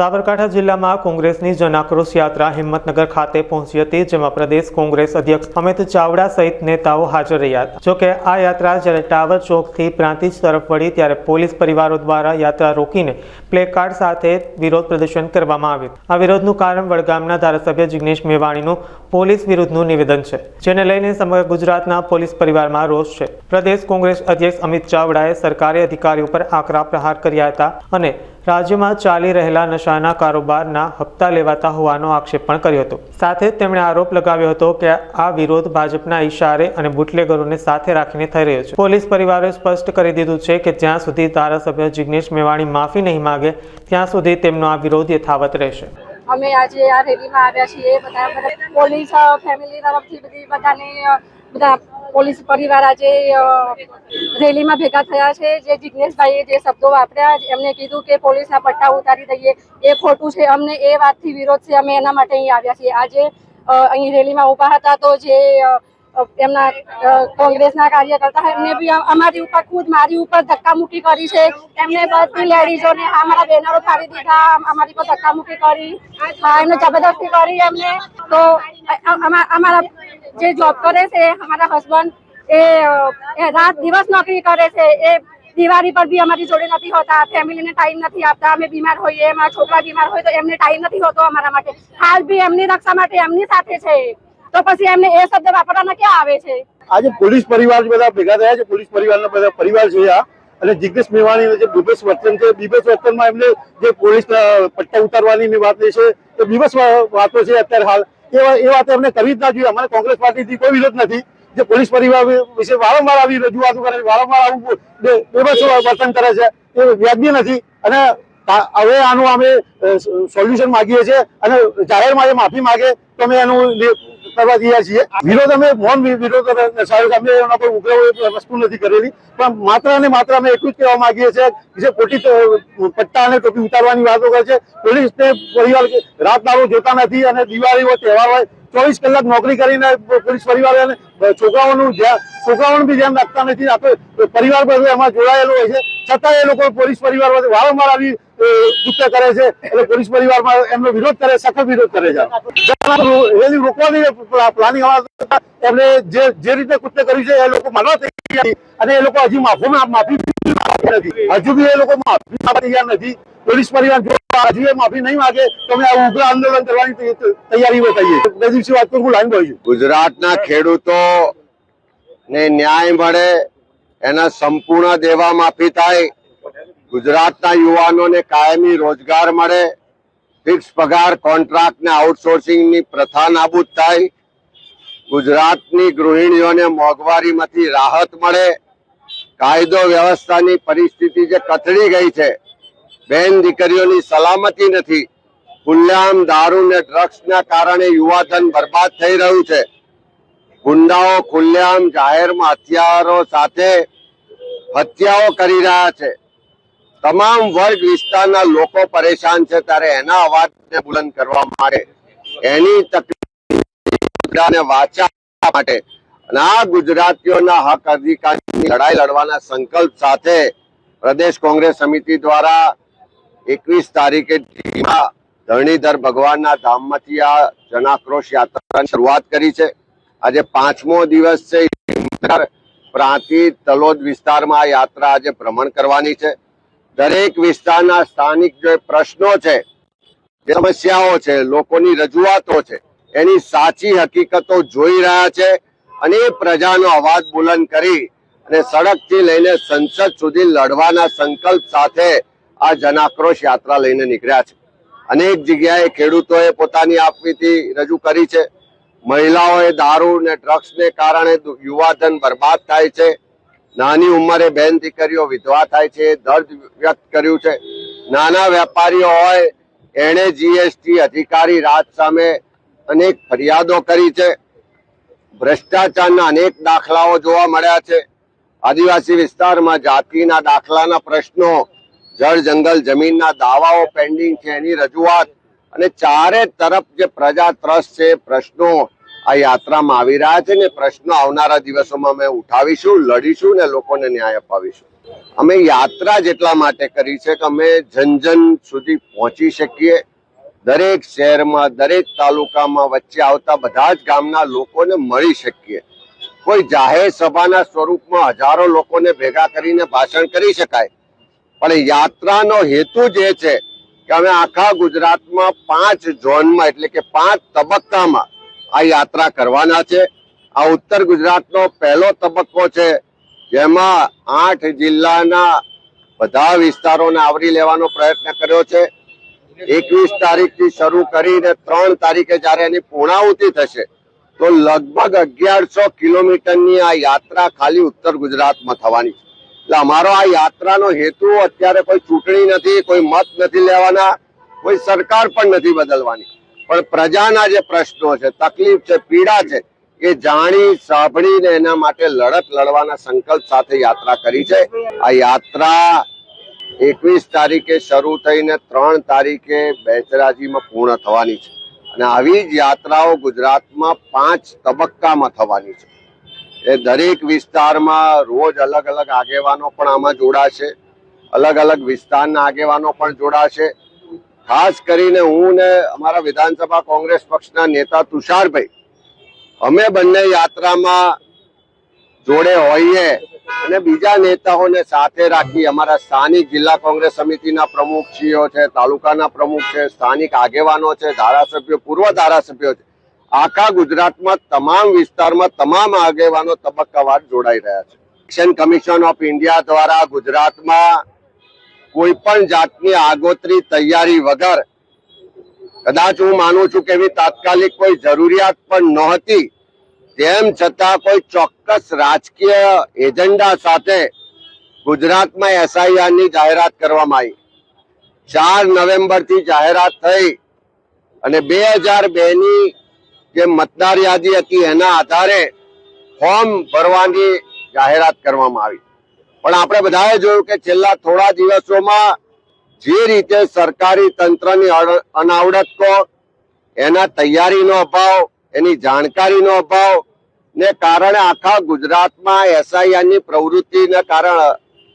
સાબરકાંઠા જિલ્લામાં કોંગ્રેસની જનાક્રોશ યાત્રા હિંમતનગર ખાતે પહોંચી હતી, જેમાં પ્રદેશ કોંગ્રેસ અધ્યક્ષ અમિત ચાવડા સહિત નેતાઓ હાજર રહ્યા હતા. જોકે આ યાત્રા જ્યારે ટાવર ચોકથી પ્રાંતિજ તરફ વળી ત્યારે પોલીસ પરિવારો દ્વારા યાત્રા રોકીને પ્લેકાર્ડ સાથે વિરોધ પ્રદર્શન કરવામાં આવ્યું. આ વિરોધનું કારણ વડગામના ધારાસભ્ય જિગ્નેશ મેવાણીનું પોલીસ વિરુદ્ધનું નિવેદન છે, જેને લઈને સમગ્ર ગુજરાતના પોલીસ પરિવારમાં રોષ છે. પ્રદેશ કોંગ્રેસ અધ્યક્ષ અમિત ચાવડાએ સરકારી અધિકારીઓ પર આકરા પ્રહાર કર્યા હતા અને રાજ્યમાં ચાલી રહેલા નશાના કારોબારના હપ્તા લેવાતા હોવાનો આક્ષેપ પણ કર્યો હતો. સાથે જ તેમણે આરોપ લગાવ્યો હતો કે આ વિરોધ ભાજપના ઈશારે અને બુટલેગરોને સાથે રાખીને થઈ રહ્યો છે. પોલીસ પરિવારે સ્પષ્ટ કરી દીધું છે કે જ્યાં સુધી ધારાસભ્ય જિગ્નેશ મેવાણી માફી નહીં માગે, ત્યાં સુધી તેમનો આ વિરોધ યથાવત રહેશે. અમે આજે આ રેલીમાં આવ્યા છીએ. બધા પોલીસ ફેમિલી તરફથી બધી બધાને બધા પોલીસ પરિવાર આજે રેલીમાં ભેગા થયા છે. જે જિજ્ઞેશભાઈએ જે શબ્દો વાપર્યા એમને કીધું કે પોલીસના પટ્ટા ઉતારી દઈએ. એ ખોટું છે. અમને એ વાતથી વિરોધ છે. અમે એના માટે અહીં આવ્યા છીએ. આજે અહીં રેલીમાં ઊભા હતા તો જે એમના કોંગ્રેસના કાર્યકર્તા એમને બી અમારી ઉપર ખુદ મારી ઉપર ધક્કામુક્કી કરી છે. એમને બધી લેડીઝોને અમારા બેનરો ફાડી દીધા. અમ- અમારી પર ધક્કામુક્કી કરી. હા, એમને જબરદસ્તી કરી એમને. તો અમારા જે જોબ કરે છે, અમારા હસબન્ડ એ રાત દિવસ નોકરી કરે છે. એ દિવાળી પર બી અમારી જોડે નથી હોતા, ફેમિલીને ટાઈમ નથી આપતા. અમે બીમાર હોઈએ અમારા છોકરા બીમાર હોય તો એમને ટાઈમ નથી હોતો અમારા માટે. હાલ બી એમની રક્ષા માટે એમની સાથે છે. તો પછી એમને એ શબ્દ વાપરવાના ક્યાં આવે છે? આજે પોલીસ પરિવાર બધા ભેગા થયા છે, પોલીસ પરિવારના બધા પરિવાર છે આ. અને જિગ્નેશ મેવાણી જે બીભત્સ વર્તન છે બીભત્સ વર્તનમાં એમને જે પોલીસ પટ્ટા ઉતારવાની વાત છે, એ બીભત્સ વાતો છે અત્યારે હાલ. એ એ વાત અમને કરવી જ ના જોઈએ અમારે કોંગ્રેસ પાર્ટીથી કોઈ વિરોધ નથી. જે પોલીસ પરિવાર વિશે વારંવાર આવી રજૂઆતો કરે છે, વારંવાર આવું બેબસ વર્તન કરે છે. એ વ્યાજબી નથી. અને હવે આનું અમે સોલ્યુશન માંગીએ છીએ અને જાહેરમાં એ માફી માંગે તો અમે એનું કરવા તૈયાર છીએ. વિરોધ અમે, મૌન વિરોધ સાહેબ, અમે એના પર ઉગ્ર વસ્તુ નથી કરેલી. પણ માત્ર અને માત્ર અમે એટલું જ કહેવા માંગીએ છીએ કે જે ખોટી પટ્ટા અને ટોપી ઉતારવાની વાતો કરે છે. પોલીસને પરિવાર રાત દારૂ જોતા નથી અને દિવાળી હોય, તહેવાર હોય, ચોવીસ કલાક નોકરી કરીને પોલીસ પરિવાર અને છોકરાઓનું છોકરાઓનું બી ધ્યાન રાખતા નથી. આપણે પરિવાર બધું એમાં જોડાયેલો હોય છે. છતાં એ લોકો પોલીસ પરિવાર વારંવાર આવી કૃત્ય કરે છે એટલે પોલીસ પરિવારમાં એમનો વિરોધ કરે, સખત વિરોધ કરે છે. રેલી રોકવાની પ્લાનિંગ એમને જે જે રીતે કૃત્ય કર્યું છે, એ લોકો માનવા તૈયાર અને એ લોકો હજી માફી માફી હજુ બી એ લોકો માફી આપવા તૈયાર નથી. પોલીસ પરિવાર જો હજી એ માફી નહીં માગે, તો અમે ઉગ્ર આંદોલન કરવાની તૈયારી બતાવીએ બે દિવસે વાત કરું, લાઈન ભાઈ ગુજરાતના ખેડૂતો ને ન્યાય મળે, એના સંપૂર્ણ દેવા માફી થાય. ગુજરાતના યુવાનોને કાયમી રોજગાર મળે ફિક્સ પગાર કોન્ટ્રાક્ટ ને આઉટસોર્સિંગની પ્રથા નાબૂદ થાય, ગુજરાતની ગૃહિણીઓને મોંઘવારીમાંથી રાહત મળે, કાયદો વ્યવસ્થાની પરિસ્થિતિ જે કથળી ગઈ છે, બેન દીકરીઓની સલામતી નથી, ખુલ્લેઆમ દારૂ ને ડ્રગ્સના કારણે યુવાધન બરબાદ થઈ રહ્યું છે. ગુંડાઓ ખુલ્લેઆમ જાહેરમાં હથિયારો સાથે હત્યાઓ કરી રહ્યા છે. તમામ વર્ગ વિસ્તારના લોકો પરેશાન છે ત્યારે એના અવાજને બુલંદ કરવા માટે, એની તકલીફ વાચા માટે આ ગુજરાતીઓના હક અધિકારની લડાઈ લડવાના સંકલ્પ સાથે પ્રદેશ કોંગ્રેસ સમિતિ દ્વારા એકવીસ તારીખે ધરણીધર ભગવાનના ધામમાંથી આ જનાક્રોશ યાત્રાની શરૂઆત કરી છે. આજે પાંચમો દિવસ છે. પ્રાંતિ તલોદ વિસ્તારમાં આ યાત્રા આજે ભ્રમણ કરવાની છે. દરેક વિસ્તારના સ્થાનિક જે પ્રશ્નો છે સમસ્યાઓ છે, લોકોની રજૂઆતો છે, એની સાચી હકીકતો જોઈ રહ્યા છે અને એ પ્રજાનો અવાજ બુલંદ કરી અને સડકથી લઈને સંસદ સુધી લડવાના સંકલ્પ સાથે આ જનાક્રોશ યાત્રા લઈને નીકળ્યા છે. અનેક જગ્યાએ ખેડૂતોએ પોતાની આપવીથી રજૂ કરી છે. મહિલાઓએ દારૂ ને ડ્રગ્સને કારણે યુવાધન બરબાદ થાય છે. નાની ઉંમરે બેન દીકરીઓ વિધવા થાય છે, દર્દ વ્યક્ત કર્યું છે. નાના વેપારીઓ હોય, એણે જીએસટી અધિકારી રાજ સામે અનેક ફરિયાદો કરી છે. ભ્રષ્ટાચારના અનેક દાખલાઓ જોવા મળ્યા છે. આદિવાસી વિસ્તારમાં જાતિના દાખલાના પ્રશ્નો, જળ જંગલ જમીનના દાવાઓ પેન્ડિંગ છે, એની રજૂઆત અને ચારે તરફ જે પ્રજા ત્રસ્ત છે, પ્રશ્નો આ યાત્રામાં આવી રહ્યા છે ને પ્રશ્નો આવનારા દિવસોમાં અમે ઉઠાવીશું, લડીશું ને લોકોને ન્યાય અપાવીશું. અમે યાત્રા જેટલા માટે કરી છે કે અમે જન જન સુધી પહોંચી શકીએ. દરેક શહેરમાં, દરેક તાલુકામાં વચ્ચે આવતા બધા જ ગામના લોકોને મળી શકીએ. કોઈ જાહેર સભાના સ્વરૂપમાં હજારો લોકોને ભેગા કરીને ભાષણ કરી શકાય. પણ યાત્રાનો હેતુ જ એ છે કે અમે આખા ગુજરાતમાં પાંચ ઝોનમાં એટલે કે પાંચ તબક્કામાં આ યાત્રા કરવાના છે. આ ઉત્તર ગુજરાતનો પહેલો તબક્કો છે, જેમાં આઠ જિલ્લાના બધા વિસ્તારોને આવરી લેવાનો પ્રયત્ન કર્યો છે. એકવીસ તારીખથી શરૂ કરીને ત્રણ તારીખે જ્યારે એની પૂર્ણાહુતિ થશે, તો લગભગ અગિયારસો કિલોમીટરની આ યાત્રા ખાલી ઉત્તર ગુજરાતમાં થવાની છે. એટલે અમારો આ યાત્રાનો હેતુ અત્યારે કોઈ ચૂંટણી નથી, કોઈ મત નથી લેવાના, કોઈ સરકાર પણ નથી બદલવાની. પણ પ્રજાના જે પ્રશ્નો છે, તકલીફ છે, પીડા છે, એ જાણી, સાંભળીને એના માટે લડત લડવાના સંકલ્પ સાથે યાત્રા કરી છે. આ યાત્રા એકવીસ તારીખે શરૂ થઈને ત્રણ તારીખે બેચરાજીમાં પૂર્ણ થવાની છે. અને આવી જ યાત્રાઓ ગુજરાતમાં પાંચ તબક્કામાં થવાની છે. એ દરેક વિસ્તારમાં રોજ અલગ અલગ આગેવાનો પણ આમાં જોડાશે. અલગ અલગ વિસ્તારના આગેવાનો પણ જોડાશે. ખાસ કરીને હું ને અમારા વિધાનસભા કોંગ્રેસ પક્ષના નેતા તુષારભાઈ, અમે બંને યાત્રામાં જોડે હોઈએ અને બીજા નેતાઓને સાથે રાખી અમારા સ્થાનિક જિલ્લા કોંગ્રેસ સમિતિના પ્રમુખશ્રીઓ છે, તાલુકાના પ્રમુખ છે, સ્થાનિક આગેવાનો છે, ધારાસભ્યો, પૂર્વ ધારાસભ્યો છે. આખા ગુજરાતમાં તમામ વિસ્તારમાં તમામ આગેવાનો તબક્કાવાર જોડાઈ રહ્યા છે. ઇલેક્શન કમિશન ઓફ ઇન્ડિયા દ્વારા ગુજરાતમાં કોઈ પણ જાતની આગોતરી તૈયારી વગર, કદાચ હું માનું છું કે એવી તાત્કાલિક કોઈ જરૂરિયાત પણ નહોતી, તેમ છતાં કોઈ ચોક્કસ રાજકીય એજન્ડા સાથે ગુજરાતમાં એસઆઈઆરની જાહેરાત કરવામાં આવી. ચાર નવેમ્બરથી જાહેરાત થઈ અને બે હજાર બેની જે મતદાર યાદી હતી એના આધારે ફોર્મ ભરવાની જાહેરાત કરવામાં આવી. પણ આપણે બધાએ જોયું કે છેલ્લા થોડા દિવસોમાં જે રીતે સરકારી તંત્રની અનાવડત કહો એના તૈયારીનો અભાવ, એની જાણકારીનો અભાવ ને કારણે આખા ગુજરાતમાં એસઆઈઆરની પ્રવૃત્તિને કારણે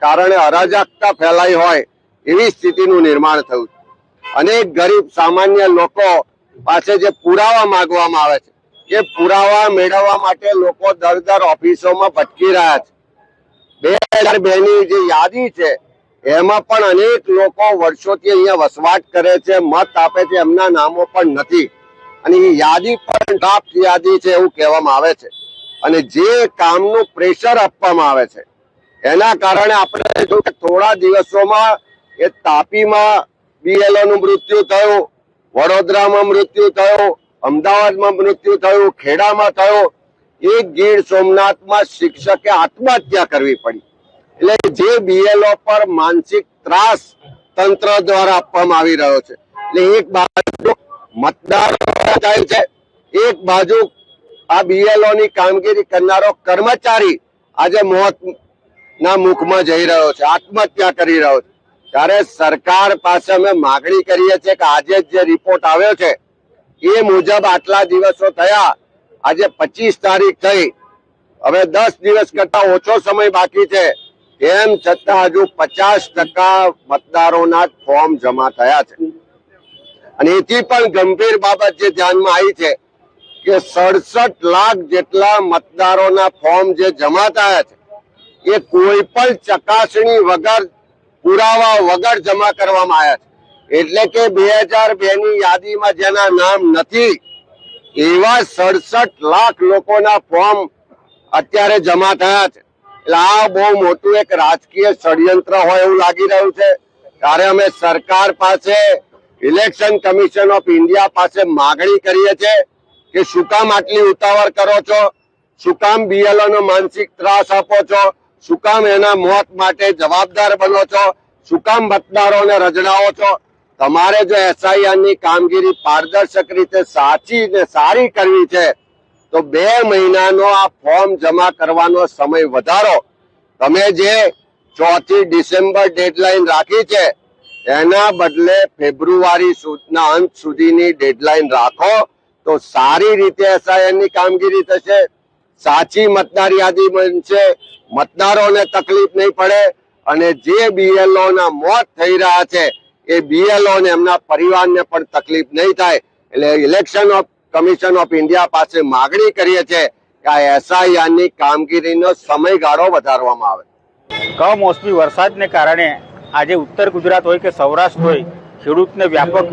કારણે અરાજકતા ફેલાઈ હોય એવી સ્થિતિનું નિર્માણ થયું અનેક ગરીબ સામાન્ય લોકો પાસે જે પુરાવા માંગવામાં આવે છે, એ પુરાવા મેળવવા માટે લોકો દર દર ઓફિસોમાં ભટકી રહ્યા છે. બે હજાર બે ની જે યાદી છે, એમાં પણ અનેક લોકો વર્ષોથી અહીંયા વસવાટ કરે છે, મત આપે છે, એમના નામો પણ નથી. અને એ યાદી પણ ડ્રાફ્ટ યાદી છે એવું કહેવામાં આવે છે. અને જે કામનું પ્રેશર આપવામાં આવે છે, એના કારણે આપણે જો થોડા દિવસોમાં એ તાપીમાં બીએલઓ નું મૃત્યુ થયું, વડોદરામાં મૃત્યુ થયું, અમદાવાદમાં મૃત્યુ થયું, ખેડામાં થયું એક ગીર સોમનાથમાં શિક્ષકે આત્મહત્યા કરવી પડી. એટલે જે બીએલઓ પર માનસિક ત્રાસ તંત્ર દ્વારા આપવામાં આવી રહ્યો છે. એટલે એક બાજુ મતદાર જાય છે, એક બાજુ આ બીએલઓ ની કામગીરી કરનારો કર્મચારી આજે મોત ના મુખમાં જઈ રહ્યો છે, આત્મહત્યા કરી રહ્યો છે. ત્યારે સરકાર પાસે અમે માગણી કરીએ છીએ કે આજે જે રિપોર્ટ આવ્યો છે, એ મુજબ આટલા દિવસો થયા આજે પચીસ તારીખ થઈ. હવે દસ દિવસ કરતા ઓછો સમય બાકી છે. તેમ છતાં હજુ પચાસ ટકા મતદારોના ફોર્મ જમા થયા છે. અને એથી પણ ગંભીર બાબત જે ધ્યાનમાં આવી છે કે સડસઠ લાખ જેટલા મતદારોના ફોર્મ જે જમા થયા છે, એ કોઈ પણ ચકાસણી વગર, પુરાવા વગર જમા કરવામાં આવ્યા છે. એટલે કે બે હજાર બે ની યાદીમાં જેના નામ નથી એવા સડસઠ લાખ લોકોના ફોર્મ અત્યારે જમા થયા છે. એટલે આ બહુ મોટું એક રાજકીય ષડયંત્ર હોય એવું લાગી રહ્યું છે. ત્યારે અમે સરકાર પાસે, ઇલેક્શન કમિશન ઓફ ઇન્ડિયા પાસે માગણી કરીએ છીએ કે શું કામ આટલી ઉતાવળ કરો છો? શું કામ બીએલઓ નો માનસિક ત્રાસ આપો છો? શું કામ એના મોત માટે જવાબદાર બનો છો? શું કામ મતદારોને રજડાવો છો? તમારે જો એસઆઈઆરની કામગીરી પારદર્શક રીતે સાચી ને સારી કરવી છે, તો બે મહિનાનો આ ફોર્મ જમા કરવાનો સમય વધારો. તમે જે ચોથી ડિસેમ્બર ડેડલાઈન રાખી છે, એના બદલે ફેબ્રુઆરી સુધીના અંત સુધીની ડેડલાઈન રાખો, તો સારી રીતે એસઆઈઆરની કામગીરી થશે. સાચી મતદાર યાદી બનશે. મતદારોને તકલીફ નહીં પડે અને જે બીએલઓના મોત થઈ રહ્યા છે એ બીએલઓ ને એમના પરિવારને પણ તકલીફ નહીં થાય. એટલે election of commission of India પાસે માગણી કરીએ છીએ કે આ એસઆઈઆરની કામગીરીનો સમયગાળો વધારવામાં આવે. કમોસમી વરસાદને કારણે આજે ઉત્તર ગુજરાત હોય કે સૌરાષ્ટ્ર હોય, ખેડૂતને વ્યાપક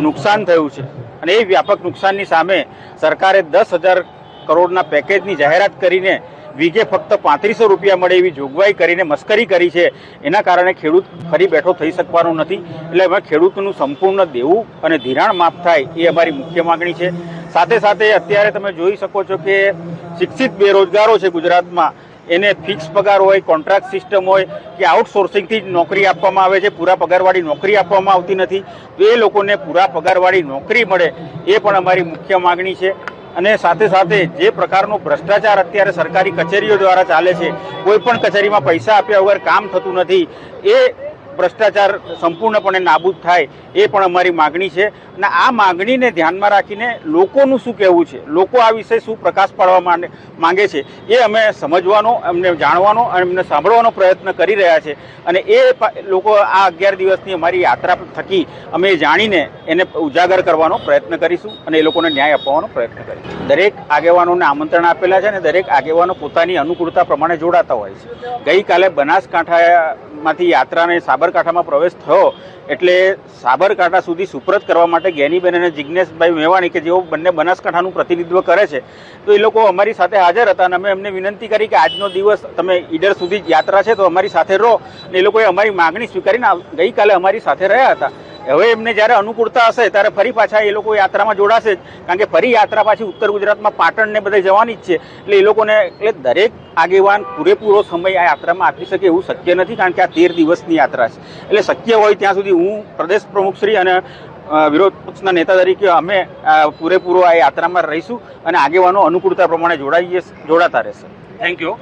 નુકસાન થયું છે. અને એ વ્યાપક નુકસાનની સામે સરકારે દસ હજાર કરોડના પેકેજની જાહેરાત કરીને વીઘે ફક્ત પાંત્રીસો રૂપિયા મળે એવી જોગવાઈ કરીને મસ્કરી કરી છે. એના કારણે ખેડૂત ફરી બેઠો થઈ શકવાનો નથી. એટલે અમે ખેડૂતનું સંપૂર્ણ દેવું અને ધિરાણ માફ થાય એ અમારી મુખ્ય માગણી છે. સાથે સાથે અત્યારે તમે જોઈ શકો છો કે શિક્ષિત બેરોજગારો છે ગુજરાતમાં. એને ફિક્સ પગાર હોય કોન્ટ્રાક્ટ સિસ્ટમ હોય કે આઉટસોર્સિંગથી જ નોકરી આપવામાં આવે છે. પૂરા પગારવાળી નોકરી આપવામાં આવતી નથી. તો એ લોકોને પૂરા પગારવાળી નોકરી મળે એ પણ અમારી મુખ્ય માગણી છે. અને સાથે સાથે જે પ્રકારનો ભ્રષ્ટાચાર અત્યારે સરકારી કચેરીઓ દ્વારા ચાલે છે, કોઈ પણ કચેરીમાં પૈસા આપ્યા વગર કામ થતું નથી, એ ભ્રષ્ટાચાર સંપૂર્ણપણે નાબૂદ થાય એ પણ અમારી માગણી છે. અને આ માગણીને ધ્યાનમાં રાખીને લોકોનું શું કહેવું છે? લોકો આ વિશે શું પ્રકાશ પાડવા માંગે છે? એ અમે સમજવાનો એમને જાણવાનો અને એમને સાંભળવાનો પ્રયત્ન કરી રહ્યા છે. અને એ લોકો આ અગિયાર દિવસની અમારી યાત્રા થકી અમે જાણીને એને ઉજાગર કરવાનો પ્રયત્ન કરીશું અને એ લોકોને ન્યાય અપાવવાનો પ્રયત્ન કરીશું. દરેક આગેવાનોને આમંત્રણ આપેલા છે અને દરેક આગેવાનો પોતાની અનુકૂળતા પ્રમાણે જોડાતા હોય છે. ગઈકાલે બનાસકાંઠામાંથી યાત્રાને સાબરકાંઠામાં પ્રવેશ થયો એટલે સાબરકાંઠા સુધી સુપ્રત કરવા માટે જ્ઞાનીબેન અને જિજ્ઞેશભાઈ મેવાણી કે જેઓ બંને બનાસકાંઠાનું પ્રતિનિધિત્વ કરે છે, તો એ લોકો અમારી સાથે હાજર હતા અને અમે એમને વિનંતી કરી કે આજનો દિવસ તમે ઈડર સુધી યાત્રા છે, તો અમારી સાથે રહો. અને એ લોકોએ અમારી માગણી સ્વીકારીને ગઈકાલે અમારી સાથે રહ્યા હતા. હવે એમને જ્યારે અનુકૂળતા હશે, ત્યારે ફરી પાછા એ લોકો યાત્રામાં જોડાશે જ. કારણ કે ફરી યાત્રા પાછી ઉત્તર ગુજરાતમાં પાટણ ને બધે જવાની જ છે. એટલે એ લોકોને, એટલે દરેક આગેવાન પૂરેપૂરો સમય આ યાત્રામાં આપી શકે એવું શક્ય નથી, કારણ કે આ તેર દિવસની યાત્રા છે. એટલે શક્ય હોય ત્યાં સુધી હું પ્રદેશ પ્રમુખશ્રી અને વિરોધ પક્ષના નેતા તરીકે અમે પૂરેપૂરો આ યાત્રામાં રહીશું અને આગેવાનો અનુકૂળતા પ્રમાણે જોડાઈએ, જોડાતા રહેશે. Thank you